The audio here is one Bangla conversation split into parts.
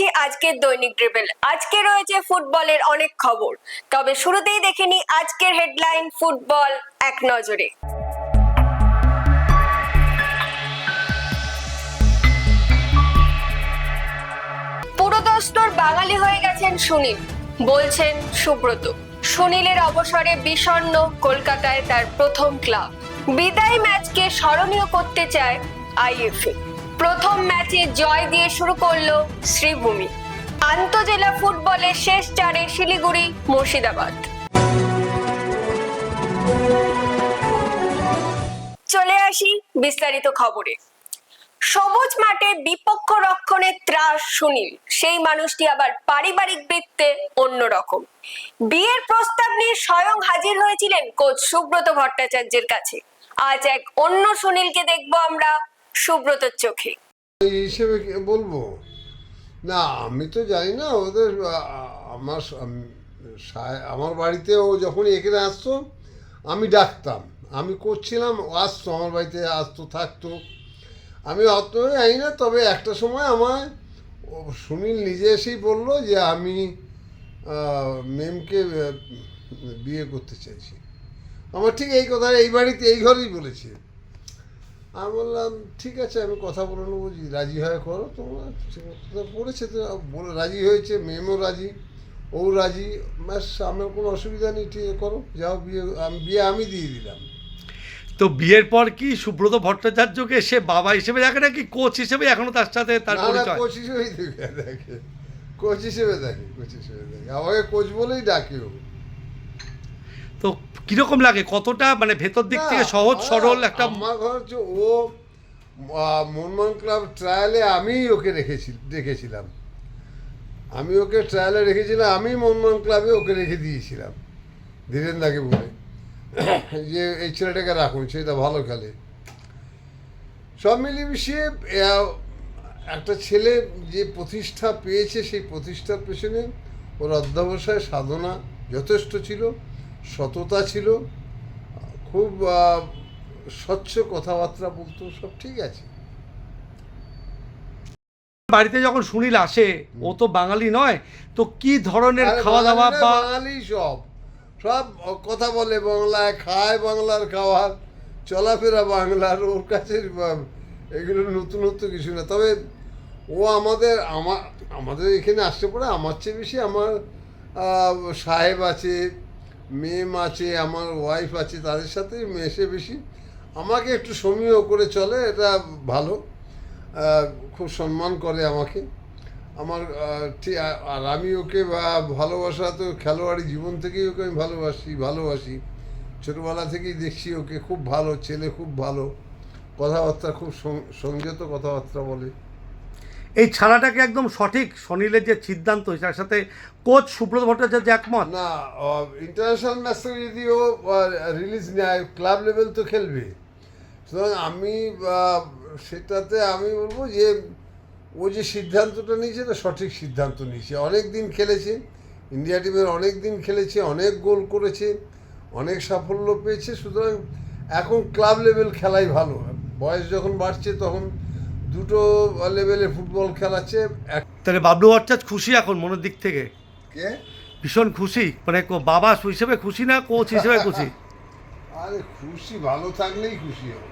করছি আজকের দৈনিক ড্রিবেল। আজকে রয়েছে ফুটবলের অনেক খবর। তবে শুরুতেই দেখে নিই আজকের হেডলাইন ফুটবল এক নজরে। পুরোদস্তর বাঙালি হয়ে গেছেন সুনীল। বলছেন সুব্রত। সুনীলের অবসরে বিষণ্ণ কলকাতায় তার প্রথম ক্লাব। বিদায় ম্যাচকে স্মরণীয় করতে চায় আইএফএ। প্রথম ম্যাচে জয় দিয়ে শুরু করল শ্রীভূমি। আন্তজেলা ফুটবলের শেষ চারে শিলিগুড়ি, মুর্শিদাবাদ। চলে আসি বিস্তারিত খবরে। সবুজ মাঠে বিপক্ষ রক্ষণের ত্রাস সুনীল। সেই মানুষটি আবার পারিবারিক বৃত্তে অন্যরকম বিয়ের প্রস্তাব নিয়ে স্বয়ং হাজির হয়েছিলেন কোচ সুব্রত ভট্টাচার্যের কাছে। আজ এক অন্য সুনীলকে দেখব আমরা সুব্রতর চোখে। এই হিসেবে বলব? না, আমি তো জানি না, ওদের আমার আমার বাড়িতে ও যখন এখানে আসতো, আমি ডাকতাম। আমি করছিলাম আসতো, আমার বাড়িতে আসতো, থাকতো। আমি অত জানি না, তবে একটা সময় আমার সুনীল নিজে এসেই বলল যে, আমি মেমকে বিয়ে করতে চাইছি। আমার ঠিক এই কথা এই বাড়িতে, এই ঘরেই বলেছে। আমি বললাম ঠিক আছে আমি কথা বলে নেব রাজি হয় করো। তোমরা তো বলেছে তো বলে রাজি হয়েছে মেমও রাজি ও রাজি। ব্যাস আমার কোনো অসুবিধা নেই ঠিক করো যাও বিয়ে আমি বিয়ে আমি দিয়ে দিলাম। তো বিয়ের পর কি সুব্রত ভট্টাচার্যকে সে বাবা হিসেবে দেখে নাকি কোচ হিসেবে এখনও তার সাথে তার পরিচয়? কোচ হিসেবেই দেখে দেখে কোচ হিসেবে দেখে কোচ হিসেবে দেখে। আমাকে কোচ বলেই ডাকে ও। তো কীরকম লাগে? কতটা মানে ভেতর দিক থেকে সহজ সরল একটা আমার ঘর হচ্ছে ও মনমোহন ক্লাব ট্রায়ালে আমিই ওকে রেখেছি রেখেছিলাম আমি ওকে ট্রায়ালে রেখেছিলাম আমি মনমোহন ক্লাবে ওকে রেখে দিয়েছিলাম ধীরেন্দাকে বলে। যে এই ছেলেটাকে রাখুন সেটা ভালো খেলে। সব মিলিয়ে একটা ছেলে যে প্রতিষ্ঠা পেয়েছে সেই প্রতিষ্ঠার পেছনে ওর অধ্যবসায় সাধনা যথেষ্ট ছিল। সততা ছিল খুব স্বচ্ছ কথাবার্তা বলতো সব ঠিক আছে। বাড়িতে যখন সুনীল আসে ও তো বাঙালি নয় তো কি ধরনের খাওয়া দাওয়া বা বাঙালি সব। সব কথা বলে বাংলায় খায় বাংলার খাবার চলাফেরা বাংলার ওর কাছে এগুলো নতুনত্ব কিছু না। তবে ও আমাদের আমার আমাদের এখানে আসতে পারে আমার চেয়ে বেশি আমার সাহেব আছে মেম আছে আমার ওয়াইফ আছে, তাদের সাথে মেশে বেশি। আমাকে একটু সমীহ করে চলে, এটা ভালো। খুব সম্মান করে আমাকে। আমার আর আমি ওকে বা ভালোবাসা তো খেলোয়াড়ি জীবন থেকেই ওকে আমি ভালোবাসি ভালোবাসি। ছোটোবেলা থেকেই দেখছি ওকে খুব ভালো, ছেলে খুব ভালো। কথাবার্তা খুব সংযত কথাবার্তা বলে। এই ছাড়াটাকে একদম সঠিক সনীলের যে সিদ্ধান্ত, তার সাথে কোচ সুব্রত ভট্টাচার্য একমত? না ইন্টারন্যাশনাল ম্যাচ থেকে যদি ও রিলিজ নেয় ক্লাব লেভেল তো খেলবে। সুতরাং আমি সেটাতে আমি বলব যে, ও যে সিদ্ধান্তটা নিয়েছে না সঠিক সিদ্ধান্ত নিয়েছে। অনেক দিন খেলেছে ইন্ডিয়া টিমের অনেক দিন খেলেছে, অনেক গোল করেছে, অনেক সাফল্য পেয়েছে। সুতরাং এখন ক্লাব লেভেল খেলাই ভালো। বয়স যখন বাড়ছে, তখন দুটো লেভেলে ফুটবল খেলাচ্ছে এক তাহলে বাবলু ভট্টাচার্য খুশি এখন মনের দিক থেকে? কে? ভীষণ খুশি মানে বাবা হিসেবে খুশি না কোচ হিসেবে খুশি? আরে খুশি ভালো থাকলেই খুশি হবে।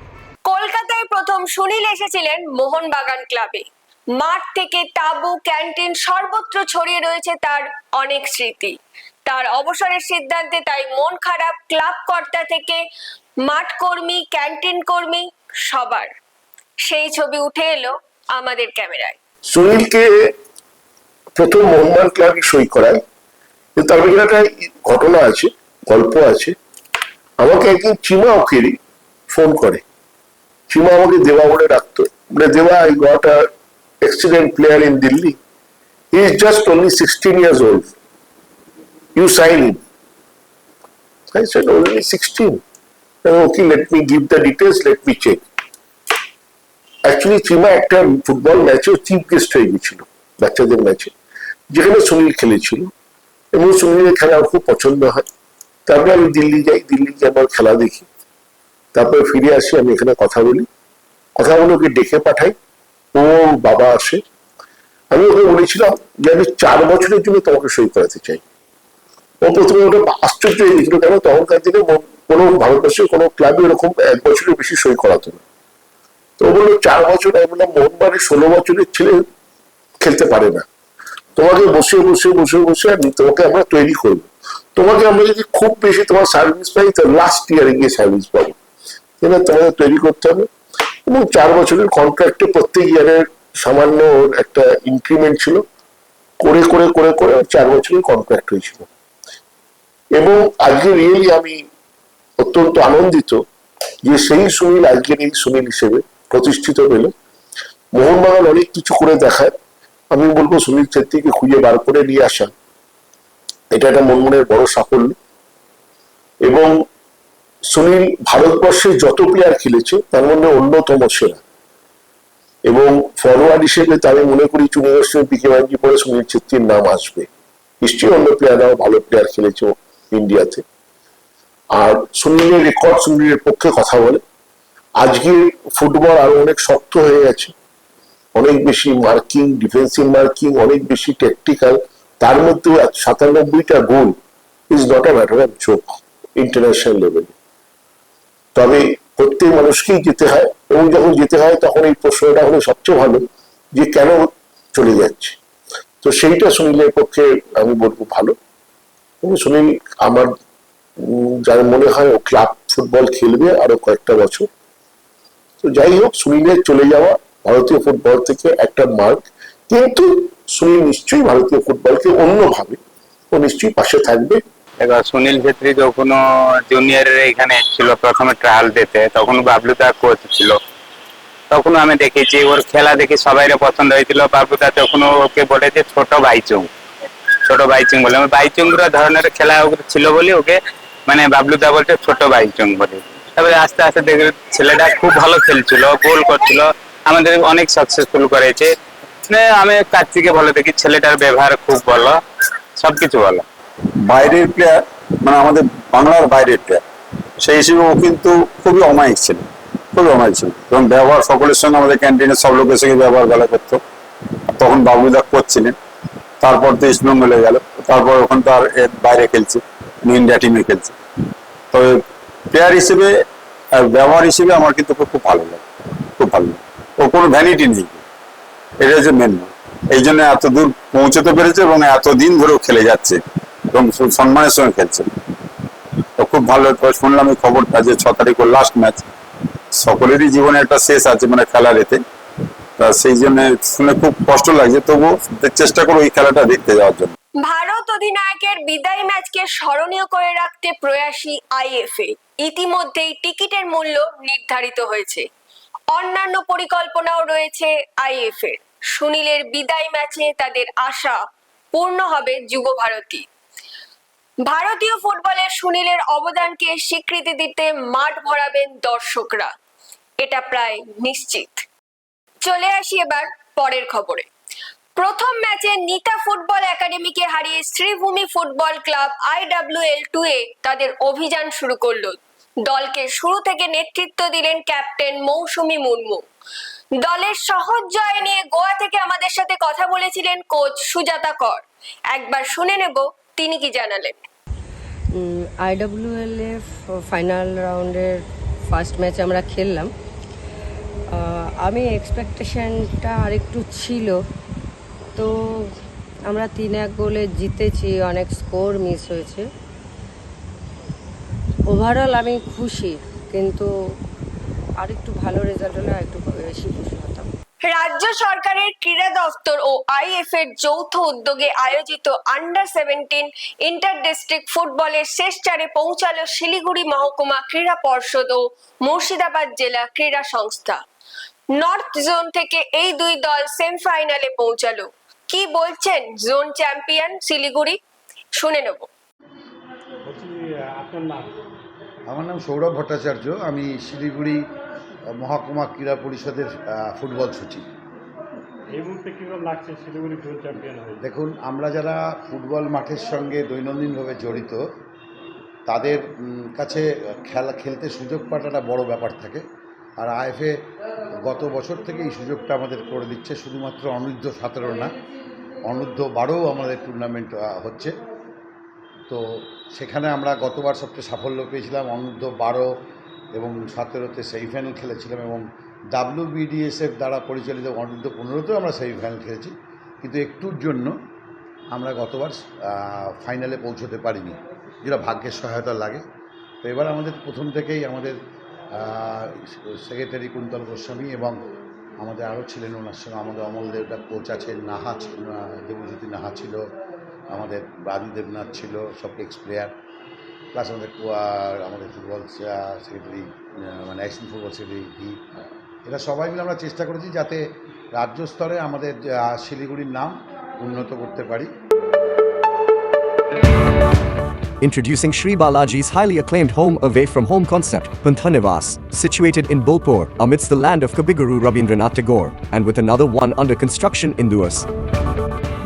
কলকাতায় প্রথম সুনীল এসেছিলেন মোহনবাগান ক্লাবে। মাঠ থেকে তাবু ক্যান্টিন সর্বত্র ছড়িয়ে রয়েছে তার অনেক স্মৃতি। তার অবসরের সিদ্ধান্তে তাই মন খারাপ ক্লাব কর্তা থেকে মাঠ কর্মী ক্যান্টিন কর্মী সবার। সেই ছবি উঠে এলো আমাদের ক্যামেরায়। সুনীলকে প্রথম মোহনবাগান ক্লাবে সই করায় তার পেছনে একটা ঘটনা আছে গল্প আছে। আমাকে একদিন চিমা ওকেরি ফোন করে। চিমা আমাকে দেবা বলে ডাকতো। বলে দেবা I got a player in Delhi he is just only sixteen years old you sign in I said, only 16. Okay, let me give the details, let me check. Actually Chima একটা ফুটবল ম্যাচেও চিফ গেস্ট হয়ে গেছিল বাচ্চাদের ম্যাচে যেখানে সুনীল খেলেছিল, এবং সুনীলের খেলা খুব পছন্দ হয়। তারপরে আমি দিল্লি যাই, দিল্লি গিয়ে আমার খেলা দেখি। তারপরে ফিরে আসি, আমি এখানে কথা বলি। কথা বলে ওকে ডেকে পাঠাই। ও বাবা আসে। আমি ওকে বলেছিলাম যে আমি চার বছরের জন্য তোমাকে সই করাতে চাই। ও প্রথমে ওটা আশ্চর্য হয়ে কেন তখনকার দিনে কোনো ভারতবর্ষের কোনো ক্লাবে এরকম এক বছরের বেশি সই করাতো না। তো বলল, চার বছর আমি বললাম মোহনবাগানের ষোলো বছরের ছেলে খেলতে পারে না। তোমাকে বসে বসে বসে বসে আমি, তোমাকে আমরা তৈরি করব। তোমাকে আমরা যদি খুব বেশি তোমার সার্ভিস পাই তো লাস্ট ইয়ারে গিয়ে সার্ভিস পাবো। এবার তোমাকে তৈরি করতে হবে। এবং চার বছরের কন্ট্রাক্টে প্রত্যেক ইয়ারের সামান্য একটা ইনক্রিমেন্ট ছিল। করে করে করে করে চার বছরের কন্ট্রাক্ট হয়েছিল। এবং আজকে রিয়েলি আমি অত্যন্ত আনন্দিত যে সেই সুনীল আজকের এই সুনীল হিসেবে প্রতিষ্ঠিত পেল মোহনবাগান অনেক কিছু করে দেখায়। আমি বলব সুনীল ছেত্রীকে খুঁজে বার করে নিয়ে আসা। এটা একটা মনমনের বড় সাফল্য। এবং সুনীল ভারতবর্ষে যত প্লেয়ার খেলেছে, তার মধ্যে অন্যতম সেরা। এবং ফরওয়ার্ড হিসেবে আমি মনে করি চুনিভার্সিটি পিকে বাঞ্জি পরে সুনীল ছেত্রীর নাম আসবে। নিশ্চয়ই অন্য প্লেয়াররাও ভালো প্লেয়ার খেলেছে ইন্ডিয়াতে আর সুনীলের রেকর্ড সুনীলের পক্ষে কথা বলে। আজকের ফুটবল আরও অনেক শক্ত হয়ে গেছে। অনেক বেশি মার্কিং, ডিফেন্সিভ মার্কিং, অনেক বেশি টেকটিক্যাল তার মধ্যে সাতানব্বইটা goal is not a matter of joke international লেভেলে তবে প্রত্যেক মানুষকেই যেতে হয় এবং যখন যেতে হয় তখন এই প্রশ্নটা হলো সবচেয়ে ভালো যে কেন চলে যাচ্ছে। তো সেইটা সুনীলের পক্ষে আমি বলব ভালো। সুনীল আমার যার মনে হয় ও ক্লাব ফুটবল খেলবে আরও কয়েকটা বছর। তো যাই হোক সুনীলের চলে যাওয়া ভারতীয় ফুটবল থেকে একটা মার্ক কিন্তু সুনীল নিশ্চয়ই ভারতীয় ফুটবলকে অন্যভাবে ও নিশ্চয়ই পাশে থাকবে। এবার সুনীল ছেত্রী যখন জুনিয়রের এখানে এসেছিল, প্রথমে ট্রায়াল দিতে, তখন বাবলুদা কোচ ছিল। তখন আমি দেখেছি, ওর খেলা দেখে সবাই পছন্দ হয়েছিল। বাবলুদা তখন ওকে বলেছে ছোট বাইচুং ছোট বাইচুং বলে। আমি বাইচুংরা ধরনের খেলা ছিল বলে ওকে মানে বাবলুদা বলছে, ছোট বাইচুং বলে। তারপরে আস্তে আস্তে দেখে ছেলেটা খুব ভালো খেলছিল, গোল করছিল, আমাদের অনেক সাকসেসফুল করেছে। মানে আমি কার্তিকে ভালো দেখি, ছেলেটার ব্যবহার খুব ভালো, সবকিছু ভালো। বাইরের প্লেয়ার মানে আমাদের বাংলার বাইরের প্লেয়ার সেই হিসেবে ও কিন্তু খুবই অমায়িক ছিল, খুবই অমায়িক ছিল। এবং ব্যবহার, সকলের সঙ্গে আমাদের ক্যান্টিনের সব লোকের সঙ্গে ব্যবহার ভালো করতো। তখন বাবুদা করছিলেন তারপর তো ইস্ট বেঙ্গলে গেল, তারপর ওখান এর বাইরে খেলছে ইন্ডিয়া টিমে খেলছে। তবে প্লেয়ার হিসেবে ব্যবহার হিসেবে আমার কিন্তু খুব ভালো লাগে। খুব ভালো লাগে। ও কোনো ভ্যানিটি নেই। এটা হচ্ছে মেন এই জন্য এত দূর পৌঁছতে পেরেছে এবং এতদিন ধরেও খেলে যাচ্ছে এবং সম্মানের সঙ্গে খেলছে। তো খুব ভালো শুনলাম এই খবরটা যে ছ তারিখ ওর লাস্ট ম্যাচ সকলেরই জীবনে একটা শেষ আছে মানে খেলার এতে। তা সেই জন্য শুনে খুব কষ্ট লাগছে। তবুও চেষ্টা করব এই খেলাটা দেখতে যাওয়ার জন্য। ভারত অধিনায়কের বিদায় ম্যাচকে স্মরণীয় করে রাখতে প্রয়াসী আইএফএ। ইতিমধ্যেই টিকিটের মূল্য নির্ধারিত হয়েছে। অন্যান্য পরিকল্পনাও রয়েছে আইএফএ সুনীলের বিদায় ম্যাচে তাদের আশা পূর্ণ হবে যুব ভারতী ভারতীয় ফুটবলের সুনীলের অবদানকে স্বীকৃতি দিতে মাঠ ভরাবেন দর্শকরা। এটা প্রায় নিশ্চিত। চলে আসি এবার পরের খবরে। প্রথম ম্যাচে নিতা ফুটবল একাডেমিকে হারিয়ে Sribhumi football club IWL two এ তাদের অভিযান শুরু করল। দলকে শুরু থেকে নেতৃত্ব দিলেন ক্যাপ্টেন মৌসুমি মুর্মু। দলের সহজ জয় নিয়ে গোয়া থেকে আমাদের সাথে কথা বলেছিলেন কোচ সুজাতা কর। একবার শুনে নেব তিনি কি জানালেন। আইডব্লিউএল এ ফাইনাল রাউন্ডের ফার্স্ট ম্যাচ আমরা খেললাম। আমি এক্সপেকটেশনটা আরেকটু ছিল। তো আমরা তিন এক গোলে জিতেছি, অনেক স্কোর মিস হয়েছে। ওভারঅল আমি খুশি কিন্তু আরেকটু ভালো রেজাল্ট হলে আরেকটু বেশি খুশি হতাম। রাজ্য সরকারের ক্রীড়া দপ্তর ও আইএফ এর যৌথ উদ্যোগে আয়োজিত আন্ডার সেভেন্টিন ইন্টার ডিস্ট্রিক্ট ফুটবলের শেষ চারে পৌঁছালো শিলিগুড়ি মহকুমা ক্রীড়া পর্ষদ ও মুর্শিদাবাদ জেলা ক্রীড়া সংস্থা। নর্থ জোন থেকে এই দুই দল সেমিফাইনালে পৌঁছালো। কি বলছেন জোন চ্যাম্পিয়ন শিলিগুড়ি? শুনে নেব। আমার নাম সৌরভ ভট্টাচার্য। আমি শিলিগুড়ি মহকুমা ক্রীড়া পরিষদের ফুটবল সচিব। এই মুহূর্তে কীরকম লাগছে শিলিগুড়ি জোন চ্যাম্পিয়ন দেখুন আমরা যারা ফুটবল মাঠের সঙ্গে দৈনন্দিনভাবে জড়িত তাদের কাছে খেলা খেলতে সুযোগ পাওয়াটা বড় ব্যাপার থাকে। আর আইএফএ গত বছর থেকে এই সুযোগটা আমাদের করে দিচ্ছে শুধুমাত্র অনূর্ধ্ব সতেরো না অনূর্ধ্ব বারোও আমাদের টুর্নামেন্ট হচ্ছে। তো সেখানে আমরা গতবার সবচেয়ে সাফল্য পেয়েছিলাম। অনূর্ধ্ব বারো এবং সতেরোতে সেমিফাইনাল খেলেছিলাম এবং ডাব্লিউবিডিএসএফ দ্বারা পরিচালিত অনূর্ধ্ব পনেরোতেও আমরা সেমিফাইনাল খেলেছি। কিন্তু একটুর জন্য আমরা গতবার ফাইনালে পৌঁছতে পারিনি, যেটা ভাগ্যের সহায়তা লাগে। তো এবার আমাদের প্রথম থেকেই আমাদের সেক্রেটারি কুন্তল গোস্বামী এবং আমাদের আরও ছিলেন ওনার সঙ্গে, আমাদের অমল দেবনাথ কোচ আছেন, নাহা দেবজ্যোতি নাহা ছিল আমাদের রাজু দেবনাথ ছিল সব এক্স প্লেয়ার প্লাস আমাদের আমাদের ফুটবল সেক্রেটারি মানে অ্যাকশন ফুটবল সেক্রেটারি ভি এরা সবাই মিলে আমরা চেষ্টা করেছি যাতে রাজ্য স্তরে আমাদের শিলিগুড়ির নাম উন্নত করতে পারি Introducing Sri Balaji's highly acclaimed home away from home concept, Panthanivas, situated in Bolpur amidst the land of Kabiguru Rabindranath Tagore, and with another one under construction in Duas.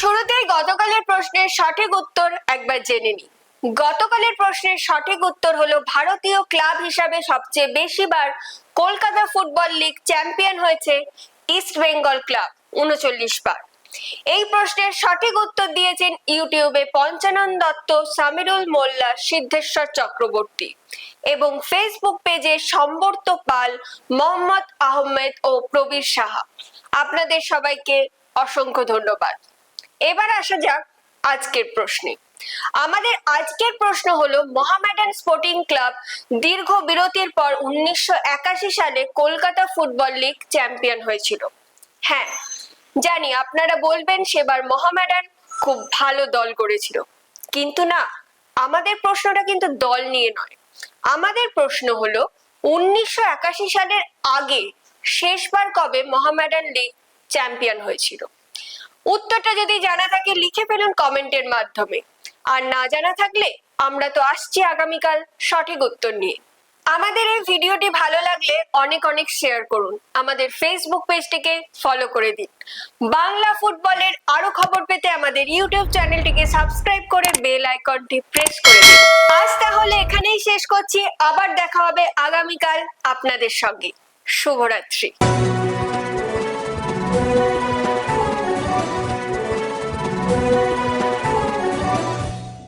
শুরুতেই গতকালের প্রশ্নের সঠিক উত্তর একবার জেনে নিই। গতকালের প্রশ্নের সঠিক উত্তর হলো ভারতীয় ক্লাব হিসাবে সবচেয়ে বেশিবার কলকাতা ফুটবল লীগ চ্যাম্পিয়ন হয়েছে ইস্ট বেঙ্গল ক্লাব, উনচল্লিশ বার। এই প্রশ্নের সঠিক উত্তর দিয়েছেন ইউটিউবে পঞ্চানন দত্ত, সামিরুল মোল্লা, সিদ্ধেশ্বর চক্রবর্তী এবং ফেসবুক পেজে সম্বর্ত পাল, মোহাম্মদ আহমেদ ও প্রবীর সাহা। আপনাদের সবাইকে অসংখ্য ধন্যবাদ। এবার আসা যাক আজকের প্রশ্নে। আমাদের আজকের প্রশ্ন হলো, মোহামেডান স্পোর্টিং ক্লাব দীর্ঘ বিরতির পর উনিশশো একাশি সালে কলকাতা ফুটবল লীগ চ্যাম্পিয়ন হয়েছিল। হ্যাঁ জানি আপনারা বলবেন সেবার মোহামেডান খুব ভালো দল করেছিল কিন্তু না, আমাদের প্রশ্নটা কিন্তু দল নিয়ে নয়। আমাদের প্রশ্ন হলো, উনিশশো একাশি সালের আগে শেষবার কবে মোহামেডান লীগ চ্যাম্পিয়ন হয়েছিল? উত্তরটা যদি জানা থাকে, লিখে ফেলুন কমেন্টের মাধ্যমে। আর না জানা থাকলে, আমরা তো আসছি আগামীকাল সঠিক উত্তর নিয়ে। আমাদের এই ভিডিওটি ভালো লাগলে অনেক অনেক শেয়ার করুন। আমাদের ফেসবুক পেজটিকে ফলো করে দিন। বাংলা ফুটবলের আরও খবর পেতে আমাদের ইউটিউব চ্যানেলটিকে সাবস্ক্রাইব করে বেল আইকনটি প্রেস করে দিন। আজ তাহলে এখানেই শেষ করছি। আবার দেখা হবে আগামীকাল আপনাদের সঙ্গে। শুভরাত্রি।